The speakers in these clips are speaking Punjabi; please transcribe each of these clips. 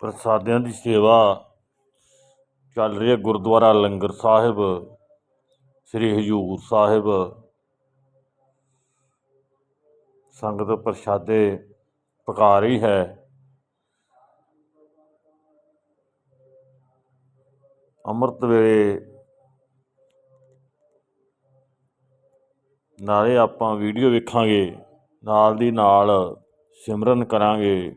ਪ੍ਰਸਾਦਿਆਂ ਦੀ ਸੇਵਾ ਚੱਲ ਰਹੀ ਹੈ। ਗੁਰਦੁਆਰਾ ਲੰਗਰ ਸਾਹਿਬ, ਸ੍ਰੀ ਹਜੂਰ ਸਾਹਿਬ। ਸੰਗਤ ਪ੍ਰਸ਼ਾਦੇ ਪਕਾ ਰਹੀ ਹੈ। ਅੰਮ੍ਰਿਤ ਵੇਲੇ ਨਾਲੇ ਆਪਾਂ ਵੀਡੀਓ ਵੇਖਾਂਗੇ। ਨਾਲ ਦੀ ਨਾਲ ਸਿਮਰਨ ਕਰਾਂਗੇ।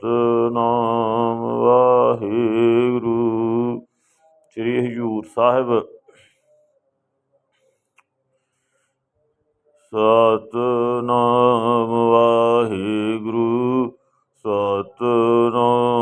ਸਤਨਾਮ ਵਾਹਿਗੁਰੂ। ਸ੍ਰੀ ਹਜੂਰ ਸਾਹਿਬ। ਸਤਨਾਮ ਵਾਹਿਗੁਰੂ ਸਤਨਾਮ